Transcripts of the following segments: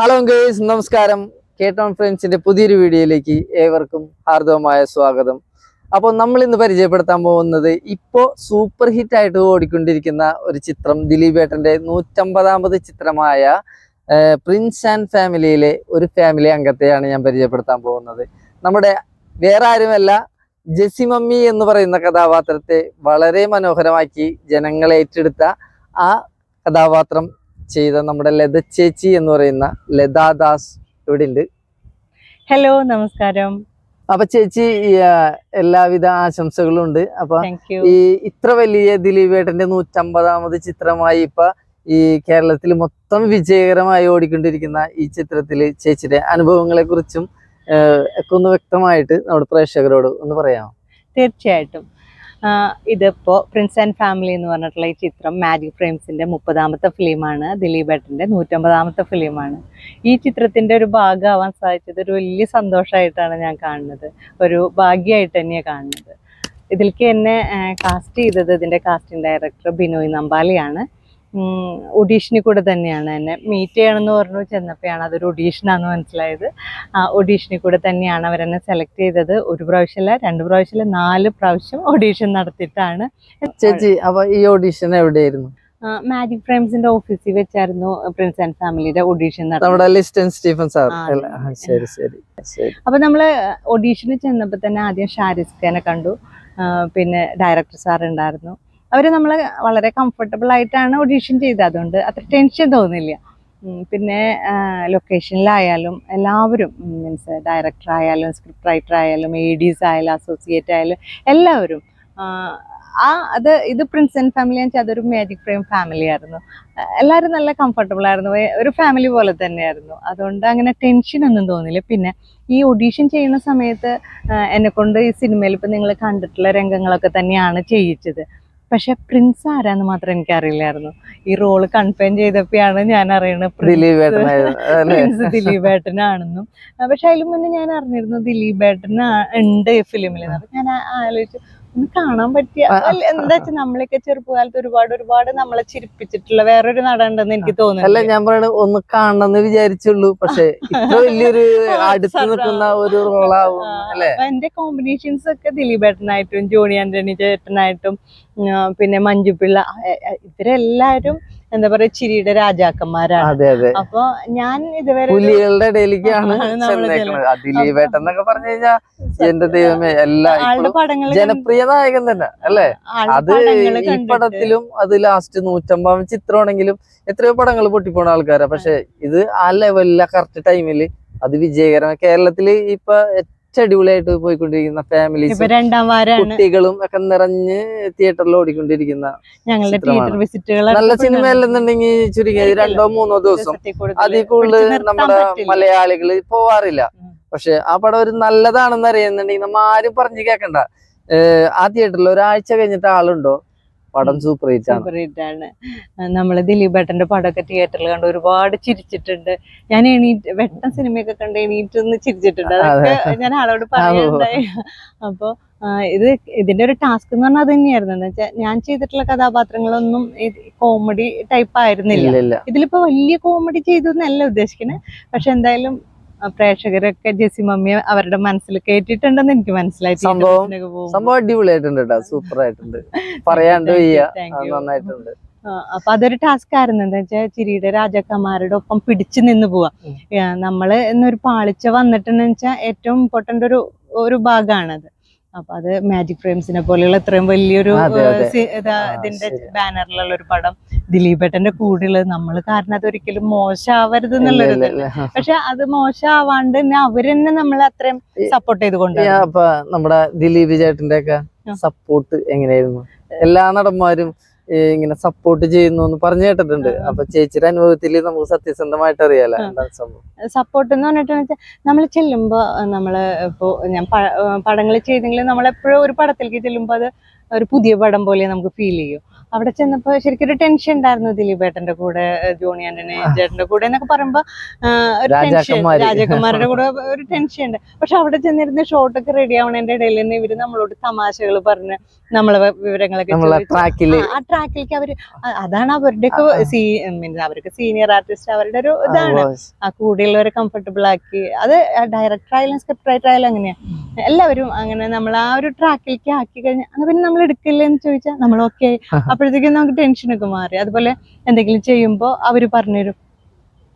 Hello guys നമസ്കാരം. കേട്ടോൺ ഫ്രണ്ട്സിന്റെ പുതിയൊരു വീഡിയോയിലേക്ക് ഏവർക്കും ഹാർദവമായ സ്വാഗതം. അപ്പോൾ നമ്മൾ ഇന്ന് പരിചയപ്പെടുത്താൻ പോകുന്നത് ഇപ്പോൾ സൂപ്പർ ഹിറ്റ് ആയിട്ട് ഓടിക്കൊണ്ടിരിക്കുന്ന ഒരു ചിത്രം ദിലീപ് ഏട്ടന്റെ നൂറ്റമ്പതാമത് ചിത്രമായ പ്രിൻസ് ആൻഡ് ഫാമിലിയിലെ ഒരു ഫാമിലി അംഗത്തെയാണ് ഞാൻ പരിചയപ്പെടുത്താൻ പോകുന്നത്. നമ്മുടെ വേറെ ആരുമല്ല ജെസി മമ്മി എന്ന് പറയുന്ന കഥാപാത്രത്തെ വളരെ മനോഹരമാക്കി ജനങ്ങളെ ഏറ്റെടുത്ത ആ കഥാപാത്രം ചെയ്ത നമ്മുടെ ലത ചേച്ചി എന്ന് പറയുന്ന ലതാ ദാസ് ഇവിടെ ഉണ്ട് ഹലോ നമസ്കാരം. അപ്പൊ ചേച്ചി എല്ലാവിധ ആശംസകളും ഉണ്ട്. അപ്പൊ ഈ ഇത്ര വലിയ ദിലീപേട്ടന്റെ നൂറ്റമ്പതാമത് ചിത്രമായി ഇപ്പൊ ഈ കേരളത്തിൽ മൊത്തം വിജയകരമായി ഓടിക്കൊണ്ടിരിക്കുന്ന ഈ ചിത്രത്തിൽ ചേച്ചിയുടെ അനുഭവങ്ങളെ കുറിച്ചും ഒക്കെ ഒന്ന് വ്യക്തമായിട്ട് നമ്മുടെ പ്രേക്ഷകരോട് ഒന്ന് പറയാമോ? തീർച്ചയായിട്ടും. ഇതിപ്പോ പ്രിൻസ് ആൻഡ് ഫാമിലി എന്ന് പറഞ്ഞിട്ടുള്ള ഈ ചിത്രം മാജിക് ഫ്രെയിംസിന്റെ മുപ്പതാമത്തെ ഫിലിമാണ് ദിലീപ് ഏട്ടന്റെ നൂറ്റമ്പതാമത്തെ ഫിലിമാണ്. ഈ ചിത്രത്തിന്റെ ഒരു ഭാഗമാവാൻ സാധിച്ചത് ഒരു വലിയ സന്തോഷമായിട്ടാണ് ഞാൻ കാണുന്നത്. ഒരു ഭാഗ്യമായിട്ട് തന്നെയാണ് കാണുന്നത്. ഇതിലേക്ക് എന്നെ കാസ്റ്റ് ചെയ്തത് ഇതിന്റെ കാസ്റ്റിംഗ് ഡയറക്ടർ ബിനോയ് നമ്പാലിയാണ്. ഒഡീഷനിൽ കൂടെ തന്നെയാണ് എന്നെ മീറ്റ് ചെയ്യണമെന്ന് പറഞ്ഞു ചെന്നപ്പോഴാണ് അതൊരു ഒഡീഷനാന്ന് മനസ്സിലായത്. ആ ഒഡീഷനിൽ കൂടെ തന്നെയാണ് അവരെന്നെ സെലക്ട് ചെയ്തത്. ഒരു പ്രാവശ്യമല്ല രണ്ട് പ്രാവശ്യമല്ല നാല് പ്രാവശ്യം ഓഡീഷൻ നടത്തിയിട്ടാണ്. ചേച്ചി അപ്പോൾ ഈ ഓഡിഷൻ എവിടെയായിരുന്നു? മാജിക് ഫ്രെയിംസിന്റെ ഓഫീസിൽ വെച്ചായിരുന്നു പ്രിൻസ് ആൻഡ് ഫാമിലിയുടെ ഓഡീഷൻ നമ്മുടെ ലിസ്റ്റൻ സ്റ്റീഫൻ സാർ ശരി ശരി ശരി. അപ്പൊ നമ്മൾ ഓഡീഷന് ചെന്നപ്പോൾ തന്നെ ആദ്യം ഷാരിസ് ഖാനെ കണ്ടു. പിന്നെ ഡയറക്ടർ സാർ ഉണ്ടായിരുന്നു. അവർ നമ്മളെ വളരെ കംഫർട്ടബിൾ ആയിട്ടാണ് ഓഡീഷൻ ചെയ്തത്. അതുകൊണ്ട് അത്ര ടെൻഷൻ തോന്നില്ല. പിന്നെ ലൊക്കേഷനിലായാലും എല്ലാവരും മീൻസ് ഡയറക്ടർ ആയാലും സ്ക്രിപ്റ്റ് റൈറ്റർ ആയാലും എ ആയാലും അസോസിയേറ്റ് ആയാലും എല്ലാവരും ആ അത് ഇത് പ്രിൻസ് ആൻഡ് ഫാമിലി എന്ന് വെച്ചാൽ അതൊരു മാജിക് ഫ്രെയിം ഫാമിലി ആയിരുന്നു. എല്ലാവരും നല്ല കംഫർട്ടബിൾ ആയിരുന്നു. ഒരു ഫാമിലി പോലെ തന്നെയായിരുന്നു. അതുകൊണ്ട് അങ്ങനെ ടെൻഷൻ ഒന്നും തോന്നില്ല. പിന്നെ ഈ ഒഡീഷൻ ചെയ്യുന്ന സമയത്ത് എന്നെക്കൊണ്ട് ഈ സിനിമയിൽ ഇപ്പം നിങ്ങൾ കണ്ടിട്ടുള്ള രംഗങ്ങളൊക്കെ തന്നെയാണ് ചെയ്യിച്ചത്. പക്ഷെ പ്രിൻസ് ആരാന്ന് മാത്രം എനിക്ക് അറിയില്ലായിരുന്നു ഈ റോൾ കൺഫേം ചെയ്തപ്പോഴാണ് ഞാൻ അറിയണത് പ്രിൻസ് ദിലീപ് ഏട്ടനാണെന്നും പക്ഷെ അതിലും മുന്നേ ഞാൻ അറിഞ്ഞിരുന്നു ദിലീപ് ഏട്ടൻ ഉണ്ട് ഈ ഫിലിമിൽ ഞാൻ ആലോചിച്ചു കാണാൻ പറ്റിയ അല്ല, എന്താ വെച്ചാൽ നമ്മളൊക്കെ ചെറുപ്പകാലത്ത് ഒരുപാട് ഒരുപാട് നമ്മളെ ചിരിപ്പിച്ചിട്ടുള്ള വേറൊരു നട ഉണ്ടെന്ന് എനിക്ക് അല്ല തോന്നുന്നു ഞാൻ പറയണ ഒന്ന് കാണണമെന്ന് വിചാരിച്ചുള്ളൂ. പക്ഷെ ഇത്ര വലിയൊരു അടുത്ത് നിൽക്കുന്ന ഒരു റോളാവും അല്ലെ? എന്റെ കോമ്പിനേഷൻസ് ഒക്കെ ദിലീപ് ഏട്ടനായിട്ടും ജോണി ആന്റണി ചേട്ടനായിട്ടും പിന്നെ മഞ്ജുപിള്ള എ- എ- ഇവരെല്ലാരും എന്താ പറയാ ചിരിയുടെ രാജാക്കന്മാരാണ്. അതെ അതെ. അപ്പൊ ഞാൻ ഇതുവരെ പുലികളുടെ ഇടയിലേക്കാണ് ദിലീപേട്ടൻ എന്നൊക്കെ പറഞ്ഞു കഴിഞ്ഞാൽ എന്റെ ദൈവമേ എല്ലാ ജനപ്രിയ നായകൻ തന്നെ അല്ലേ? അത് ഈ പടത്തിലും അത് ലാസ്റ്റ് നൂറ്റമ്പതാം ചിത്രമാണെങ്കിലും എത്രയോ പടങ്ങൾ പൊട്ടിപ്പോണ ആൾക്കാരാ. പക്ഷെ ഇത് ആ ലെവലിലെ കറക്റ്റ് ടൈമിൽ അത് വിജയകരമായി. കേരളത്തിൽ ഇപ്പൊ അടിപൊളിയായിട്ട് പോയിക്കൊണ്ടിരിക്കുന്ന ഫാമിലി കുട്ടികളും ഒക്കെ നിറഞ്ഞ് തിയേറ്ററിൽ ഓടിക്കൊണ്ടിരിക്കുന്ന ഞങ്ങളുടെ തിയേറ്റർ വിസിറ്റുകൾ നല്ല സിനിമ അല്ലെന്നുണ്ടെങ്കിൽ ചുരുങ്ങിയത് രണ്ടോ മൂന്നോ ദിവസം. അതിൽ കൂടുതൽ നമ്മുടെ മലയാളികൾ പോവാറില്ല. പക്ഷെ ആ പടം ഒരു നല്ലതാണെന്ന് അറിയുന്നുണ്ടെങ്കിൽ നമ്മ ആരും പറഞ്ഞു കേക്കണ്ട. ആ തിയേറ്ററിൽ ഒരാഴ്ച കഴിഞ്ഞിട്ട് ആളുണ്ടോ? പടം സൂപ്പർ ഹിറ്റ് ആണ്. സൂപ്പർ ഹിറ്റ് ആണ്. നമ്മൾ ദിലീപേട്ടന്റെ പടമൊക്കെ തിയേറ്ററിൽ കണ്ട് ഒരുപാട് ചിരിച്ചിട്ടുണ്ട്. ഞാൻ എണീറ്റ് വെട്ടം സിനിമയൊക്കെ കണ്ട് എണീറ്റ് ഒന്ന് ചിരിച്ചിട്ടുണ്ട് അതൊക്കെ ഞാൻ ആളോട് പറയുണ്ടായി അപ്പൊ ഇത് ഇതിന്റെ ഒരു ടാസ്ക് എന്ന് പറഞ്ഞാൽ അത് തന്നെയായിരുന്നു. എന്ന് വെച്ചാൽ ഞാൻ ചെയ്തിട്ടുള്ള കഥാപാത്രങ്ങളൊന്നും കോമഡി ടൈപ്പ് ആയിരുന്നില്ല. ഇതിലിപ്പോ വലിയ കോമഡി ചെയ്തു എന്നല്ല ഉദ്ദേശിക്കുന്നത് പക്ഷെ എന്തായാലും പ്രേക്ഷകരൊക്കെ ജെസി മമ്മി അവരുടെ മനസ്സിൽ കേട്ടിട്ടുണ്ടെന്ന് എനിക്ക് മനസ്സിലായി സംഭവം- അടിപൊളിയായിട്ടുണ്ട് കേട്ടോ. സൂപ്പർ ആയിട്ടുണ്ട് പറയാണ്ട്. നന്നായിട്ടുണ്ട്. അപ്പൊ അതൊരു ടാസ്ക് ആയിരുന്നു. എന്താ വെച്ചാൽ ചിരിയുടെ രാജാക്കന്മാരുടെ ഒപ്പം പിടിച്ചു നിന്ന് പോവാ. നമ്മൾ ഇന്നൊരു പാളിച്ച വന്നിട്ടുണ്ടെന്ന് വെച്ചാൽ ഏറ്റവും ഇമ്പോർട്ടന്റ് ഒരു ഒരു ഭാഗമാണത് അപ്പൊ അത് മാജിക് ഫ്രെയിംസിനെ പോലെയുള്ള ഇത്രയും വലിയൊരു ഇതിന്റെ ബാനറിലുള്ള ഒരു പടം ദിലീപേട്ടന്റെ കൂടെയുള്ളത്. നമ്മൾ കാരണം അത് ഒരിക്കലും മോശമാവരുത് എന്നുള്ളത് എന്നുള്ളൊരു. പക്ഷെ അത് മോശമാവാണ്ട് തന്നെ അവരെന്നെ നമ്മളെ അത്രയും സപ്പോർട്ട് ചെയ്ത് ഈ നമ്മുടെ ദിലീപ് ചേട്ടന്റെ ഒക്കെ സപ്പോർട്ട് എങ്ങനെയായിരുന്നു? എല്ലാ നടന്മാരും ഇങ്ങനെ സപ്പോർട്ട് ചെയ്യുന്നു എന്ന് പറഞ്ഞു കേട്ടിട്ടുണ്ട്. അപ്പൊ ചേച്ചിയുടെ അനുഭവത്തിൽ നമുക്ക് സത്യസന്ധമായിട്ട് അറിയാലോ. എന്താണ് സംഭവം സപ്പോർട്ട് എന്ന് പറഞ്ഞിട്ട് നമ്മൾ ചെല്ലുമ്പോ നമ്മൾ ഇപ്പോ ഞാൻ പടങ്ങൾ ചെയ്തെങ്കിൽ നമ്മളെപ്പോഴും ഒരു പടത്തിലേക്ക് ചെല്ലുമ്പോ അത് ഒരു പുതിയ പടം പോലെ നമുക്ക് ഫീൽ ചെയ്യും അവിടെ ചെന്നപ്പോ ശരിക്കും ഒരു ടെൻഷൻ ഉണ്ടായിരുന്നു ദിലീപേട്ടന്റെ കൂടെ ജോണി ആന്റണി ചേട്ടന്റെ കൂടെ എന്നൊക്കെ പറയുമ്പോ രാജാക്കന്മാരുടെ ഒരു ടെൻഷൻ. രാജകുമാരുടെ കൂടെ ഒരു ടെൻഷൻ ഉണ്ട്. പക്ഷെ അവിടെ ചെന്നിരുന്ന് ഷോട്ടൊക്കെ റെഡി ആവണതിന്റെ ഇടയിൽ തന്നെ ഇവർ നമ്മളോട് തമാശകൾ പറഞ്ഞ് നമ്മളെ വിവരങ്ങളൊക്കെ ആ ട്രാക്കിലേക്ക് അവർ അതാണ് അവരുടെ സീ മീൻസ് അവർക്ക് സീനിയർ ആർട്ടിസ്റ്റ് അവരുടെ ഒരു ഇതാണ്. ആ കൂടെയുള്ളവരെ കംഫർട്ടബിൾ ആക്കി. അത് ഡയറക്ടർ ആയാലും സ്ക്രിപ്റ്റ് റൈറ്റർ ആയാലും അങ്ങനെയാ. എല്ലാവരും അങ്ങനെ നമ്മൾ ആ ഒരു ട്രാക്കിലേക്ക് ആക്കി കഴിഞ്ഞാൽ അങ്ങനെ പിന്നെ നമ്മൾ എടുക്കില്ലേ? എന്ന് ചോദിച്ചാൽ നമ്മൾ ഓക്കെ അപ്പോഴത്തേക്കും നമുക്ക് ടെൻഷനൊക്കെ മാറി. അതുപോലെ എന്തെങ്കിലും ചെയ്യുമ്പോൾ അവർ പറഞ്ഞുതരും.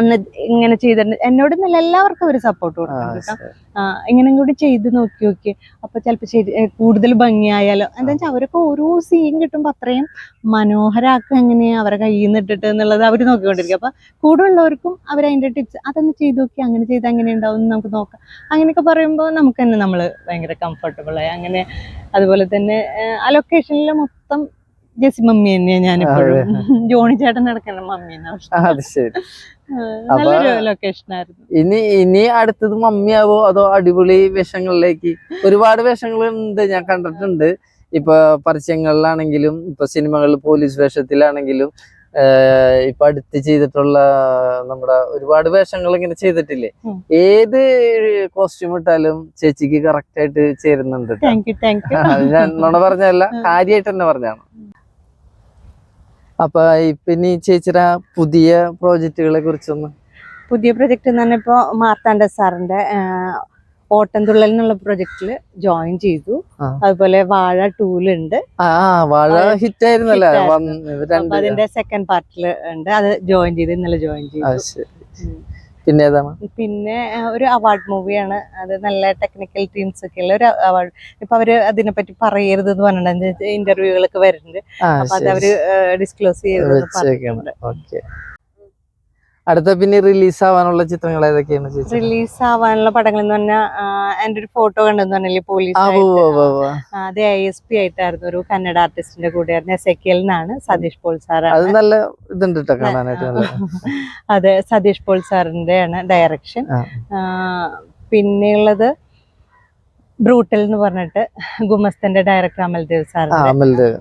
ഒന്ന് ഇങ്ങനെ ചെയ്തിട്ടുണ്ട്. എന്നോട് നല്ല എല്ലാവർക്കും ഒരു സപ്പോർട്ട് കൊടുക്കും ഇങ്ങനെ കൂടി ചെയ്ത് നോക്കി നോക്കി. അപ്പൊ ചിലപ്പോ ശരി കൂടുതൽ ഭംഗിയായാലോ. എന്താ വെച്ചാൽ അവരൊക്കെ ഓരോ സീൻ കിട്ടുമ്പോ അത്രയും മനോഹരാക്കുക എങ്ങനെയാ അവരെ കയ്യിൽ നിന്ന് ഇട്ടിട്ട് എന്നുള്ളത് അവർ നോക്കിക്കൊണ്ടിരിക്കും. അപ്പൊ കൂടെ ഉള്ളവർക്കും അവർ അതിന്റെ ടിപ്സ് അതൊന്ന് ചെയ്ത് നോക്കി അങ്ങനെ ചെയ്ത് അങ്ങനെ ഉണ്ടാവും നമുക്ക് നോക്കാം. അങ്ങനെയൊക്കെ പറയുമ്പോൾ നമുക്ക് തന്നെ നമ്മൾ ഭയങ്കര കംഫർട്ടബിൾ ആയി. അങ്ങനെ അതുപോലെ തന്നെ ആ ലൊക്കേഷനിൽ മൊത്തം ജെസി മമ്മി തന്നെയാണ് ഞാനിപ്പോഴും. ജോണി ചേട്ടൻ നടക്കുന്ന മമ്മി അത് ശരി. നല്ലൊരു ലൊക്കേഷൻ ആയിരുന്നു ഇനി ഇനി അടുത്തത് മമ്മിയാവോ അതോ അടിപൊളി വേഷങ്ങളിലേക്ക്? ഒരുപാട് വേഷങ്ങൾ ഉണ്ട് ഞാൻ കണ്ടിട്ടുണ്ട്. ഇപ്പൊ പരസ്യങ്ങളിലാണെങ്കിലും ഇപ്പൊ സിനിമകളിൽ പോലീസ് വേഷത്തിലാണെങ്കിലും ഇപ്പൊ അടുത്ത് ചെയ്തിട്ടുള്ള നമ്മുടെ ഒരുപാട് വേഷങ്ങൾ ഇങ്ങനെ ചെയ്തിട്ടില്ലേ? ഏത് കോസ്റ്റ്യൂം ഇട്ടാലും ചേച്ചിക്ക് കറക്റ്റ് ആയിട്ട് ചേരുന്നുണ്ട് ഞാൻ നുണ പറഞ്ഞല്ല കാര്യമായിട്ട് തന്നെ പറഞ്ഞാണ് അപ്പൊ പിന്നെ ചേച്ചിയുടെ പുതിയ പ്രോജക്റ്റുകളെ കുറിച്ചൊന്ന്. പുതിയ പ്രൊജക്ട് എന്ന് പറഞ്ഞപ്പോ മാർത്താണ്ഡ സാറിന്റെ ഓട്ടംതുള്ളൽ എന്നുള്ള പ്രൊജക്റ്റിൽ ജോയിൻ ചെയ്തു. അതുപോലെ വാഴ ടൂലുണ്ട്. വാഴ ഹിറ്റ് ആയിരുന്നല്ലേ അതിന്റെ സെക്കൻഡ് പാർട്ടിൽ ഉണ്ട്. അത് ജോയിൻ ചെയ്ത് ഇന്നലെ ജോയിൻ ചെയ്തു. പിന്നെ ഏതാണ്? പിന്നെ ഒരു അവാർഡ് മൂവിയാണ് അത് നല്ല ടെക്നിക്കൽ ടീംസ് ഒക്കെ ഉള്ള ഒരു അവാർഡ് ഇപ്പൊ അവർ അതിനെപ്പറ്റി പറയരുത് എന്ന് പറഞ്ഞിട്ടുണ്ട്. ഇന്റർവ്യൂകളൊക്കെ വരുന്നുണ്ട്. അപ്പൊ അത് അവർ ഡിസ്ക്ലോസ് ചെയ്ത് ഓക്കെ. അടുത്ത പിന്നെ റിലീസ് ആവാനുള്ള ചിത്രങ്ങൾ ഏതൊക്കെയാണ് ചേച്ചി? റിലീസ് ആവാനുള്ള പടങ്ങൾ എന്ന് പറഞ്ഞാൽ എന്റെ ഒരു ഫോട്ടോ കണ്ടെന്ന് പറഞ്ഞില്ലേ പോലീസ്. അത് ഐ എസ് പി ആയിട്ടായിരുന്നു ഒരു കന്നഡ ആർട്ടിസ്റ്റിന്റെ കൂടെയായിരുന്നു എസ് എ എന്നാണ് സതീഷ് പോൾ അത് സാറാണ് നല്ല ഇതുണ്ട് കാണാനായിട്ട് അതെ സതീഷ് പോൾ സാറിന്റെ ആണ് ഡയറക്ഷൻ. പിന്നെയുള്ളത് ബ്രൂട്ടൽ എന്ന് പറഞ്ഞിട്ട് ഗുമസ്തന്റെ ഡയറക്ടർ അമൽദേവ് സാർ അമൽദേവ്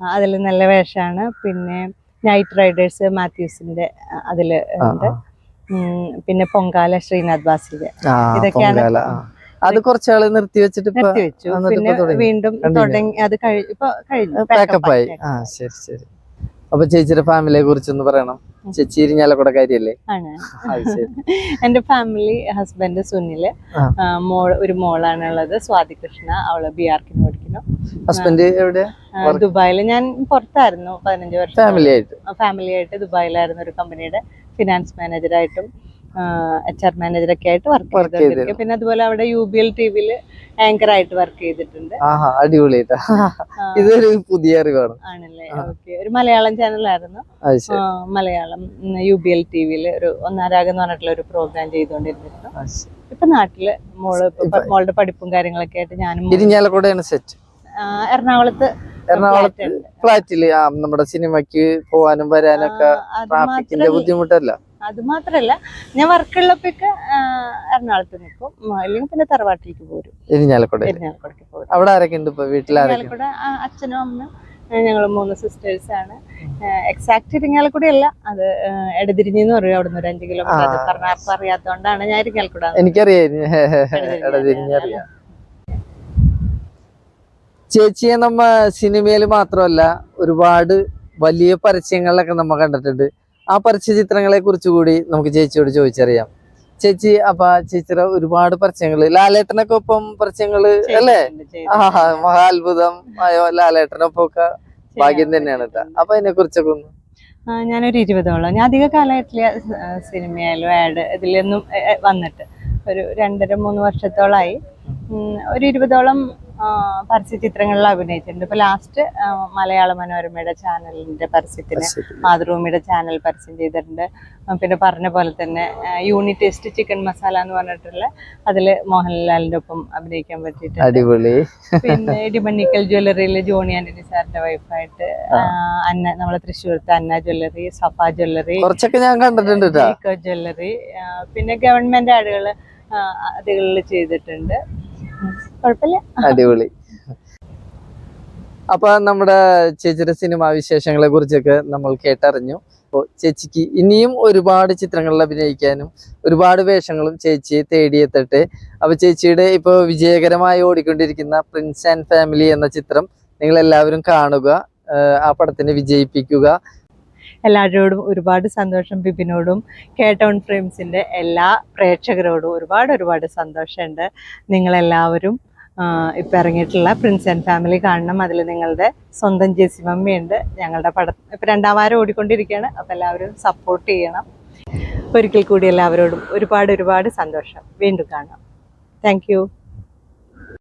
അതിൽ നല്ല വേഷമാണ്. പിന്നെ നൈറ്റ് റൈഡേഴ്സ് മാത്യൂസിന്റെ അതിൽ ഉണ്ട്. പിന്നെ പൊങ്കാല ശ്രീനാഥ് ബാസിന്റെ. ഇതൊക്കെയാണ് അത് കുറച്ചാൾ നിർത്തി വെച്ചിട്ട് ഇപ്പൊ നിർത്തിവെച്ചു പിന്നെ വീണ്ടും തുടങ്ങി. അത് കഴിഞ്ഞു ഇപ്പൊ കഴിഞ്ഞു. ആയി. ആ ശരി ശരി. അപ്പൊ ചേച്ചിയുടെ ഫാമിലിയെ കുറിച്ചൊന്ന് പറയണം. ചേച്ചി ഇരിഞ്ഞാലക്കുട കാര്യല്ലേ ആണ്. അത് എന്റെ ഫാമിലി ഹസ്ബൻഡ് സുനിൽ മോൾ ഒരു മോളാണുള്ളത് സ്വാതി കൃഷ്ണ അവൾ ബി ആർക്കിന് പഠിക്കുന്നു. ഹസ്ബൻഡ് എവിടെ? ദുബായിൽ ദുബായിൽ ഞാൻ പുറത്തായിരുന്നു പതിനഞ്ച് വർഷം. ഫാമിലി ആയിട്ട്. ഫാമിലി ആയിട്ട് ദുബായിലായിരുന്നു ഒരു കമ്പനിയുടെ ഫിനാൻസ് മാനേജറായിട്ടും എച്ച് ആർ മാനേജറൊക്കെ ആയിട്ട് വർക്ക് ചെയ്തിട്ടുണ്ട്. പിന്നെ അതുപോലെ അവിടെ യു ബി എൽ ടി വിയിൽ ആങ്കർ ആയിട്ട് വർക്ക് ചെയ്തിട്ടുണ്ട് അടിപൊളിയായിട്ടാ ഇതൊരു പുതിയ അറിവാണ്. ആണല്ലേ? ഓക്കെ ഒരു Malayalam ചാനലായിരുന്നു Malayalam U B L T വിയിൽ ഒരു ഒന്നാരാഗം എന്ന് പറഞ്ഞിട്ടുള്ള ഒരു പ്രോഗ്രാം ചെയ്തുകൊണ്ടിരുന്നിരുന്നു. ഇപ്പൊ നാട്ടിൽ മോൾ മോളുടെ പഠിപ്പും കാര്യങ്ങളൊക്കെ ആയിട്ട് ഞാനും സെറ്റ് എറണാകുളത്ത് എറണാകുളത്ത് ഫ്ലാറ്റിൽ നമ്മുടെ സിനിമയ്ക്ക് പോവാനും വരാനൊക്കെ ട്രാഫിക്കിന്റെ ബുദ്ധിമുട്ടല്ല. അത് മാത്രല്ല ഞാൻ വർക്കുള്ളപ്പോഴൊക്കെ എറണാകുളത്ത് നിൽക്കും. അല്ലെങ്കിൽ പിന്നെ തറവാട്ടിലേക്ക് പോരും. ഇരിഞ്ഞാലക്കുട എറണാകുളത്തേക്ക് പോരും. അവിടെ ആരൊക്കെ ഉണ്ട് ഇപ്പൊ? വീട്ടിൽ ആരൊക്കെ ഇരിങ്ങാലക്കുട ആ, അച്ഛനും അമ്മയും ഞങ്ങൾ മൂന്ന് സിസ്റ്റേഴ്സ് ആണ്. എക്സാക്ട് ഇരിങ്ങാലക്കുട അല്ല അത് എടതിരിഞ്ഞെന്ന് പറയും അവിടുന്ന് ഒരു അഞ്ച് കിലോമീറ്റർ പറഞ്ഞാർക്കും അറിയാത്തതുകൊണ്ടാണ് ഞാൻ ഇരിങ്ങാലക്കുട എനിക്കറിയാം ചേച്ചിയെ നമ്മ സിനിമയിൽ മാത്രമല്ല ഒരുപാട് വലിയ പരസ്യങ്ങളിലൊക്കെ നമ്മ കണ്ടിട്ടുണ്ട്. ആ പരസ്യ ചിത്രങ്ങളെ കുറിച്ച് കൂടി നമുക്ക് ചേച്ചിയോട് ചോദിച്ചറിയാം. ചേച്ചി അപ്പൊ ചേച്ചിയുടെ ഒരുപാട് പരസ്യങ്ങൾ. ലാലേട്ടനൊക്കെ ഒപ്പം പരസ്യങ്ങൾ അല്ലേ? ആ മഹാത്ഭുതം ആയോ ലാലേട്ടനൊപ്പം ഒക്കെ ഭാഗ്യം തന്നെയാണ് കേട്ടോ. അപ്പൊ അതിനെ കുറിച്ചൊക്കെ ഒന്ന് ഞാനൊരു ഇരുപതോളം. ഞാൻ അധിക കാലഘട്ടത്തിലെ സിനിമയിലും ആഡ് ഇതിലൊന്നും വന്നിട്ട്. ഒരു രണ്ടര മൂന്ന് വർഷത്തോളമായി ഒരു ഇരുപതോളം ആ, പരസ്യ ചിത്രങ്ങളിൽ അഭിനയിച്ചിട്ടുണ്ട്. ഇപ്പൊ ലാസ്റ്റ് മലയാള മനോരമയുടെ ചാനലിന്റെ പരസ്യത്തിന് മാതൃഭൂമിയുടെ ചാനൽ പരസ്യം ചെയ്തിട്ടുണ്ട്. പിന്നെ പറഞ്ഞ പോലെ തന്നെ യൂണിറ്റ് ടേസ്റ്റ് ചിക്കൻ മസാല എന്ന് പറഞ്ഞിട്ടുള്ള അതിൽ മോഹൻലാലിന്റെ ഒപ്പം അഭിനയിക്കാൻ പറ്റിയിട്ടുണ്ട്. അടിപൊളി. പിന്നെ ഇടിമണ്ണിക്കൽ ജ്വല്ലറിയിൽ ജോണി ആന്റണി സാറിന്റെ വൈഫായിട്ട് അന്ന നമ്മളെ തൃശ്ശൂരത്തെ അന്ന ജ്വല്ലറി സഫ ജ്വല്ലറി കുറച്ചൊക്കെ ഞാൻ കണ്ടിട്ടുണ്ട് ജ്വല്ലറി പിന്നെ ഗവൺമെന്റ് ആടുകൾ അതുകളിൽ ചെയ്തിട്ടുണ്ട്. അടിപൊളി. അപ്പൊ നമ്മുടെ ചേച്ചിയുടെ സിനിമാ വിശേഷങ്ങളെ കുറിച്ചൊക്കെ നമ്മൾ കേട്ടറിഞ്ഞു. അപ്പോൾ ചേച്ചിക്ക് ഇനിയും ഒരുപാട് ചിത്രങ്ങളിൽ അഭിനയിക്കാനും ഒരുപാട് വേഷങ്ങളും ചേച്ചിയെ തേടിയെത്തട്ടെ. അപ്പൊ ചേച്ചിയുടെ ഇപ്പോൾ വിജയകരമായി ഓടിക്കൊണ്ടിരിക്കുന്ന പ്രിൻസ് ആൻഡ് ഫാമിലി എന്ന ചിത്രം നിങ്ങൾ എല്ലാവരും കാണുക ആ പടത്തിനെ വിജയിപ്പിക്കുക എല്ലാവരോടും ഒരുപാട് സന്തോഷം ബിബിനോടും. കേട്ടോൺ ഫ്രെയിംസിന്റെ എല്ലാ പ്രേക്ഷകരോടും ഒരുപാട് ഒരുപാട് സന്തോഷമുണ്ട്. നിങ്ങളെല്ലാവരും ഇപ്പം ഇറങ്ങിയിട്ടുള്ള പ്രിൻസ് ആൻഡ് ഫാമിലി കാണണം. അതിൽ നിങ്ങളുടെ സ്വന്തം ജെസി മമ്മിയുണ്ട്. ഞങ്ങളുടെ പടം ഇപ്പം രണ്ടാം വാരം ഓടിക്കൊണ്ടിരിക്കുകയാണ്. അപ്പോൾ എല്ലാവരും സപ്പോർട്ട് ചെയ്യണം. ഒരിക്കൽ കൂടി എല്ലാവരോടും ഒരുപാട് ഒരുപാട് സന്തോഷം. വീണ്ടും കാണാം. താങ്ക്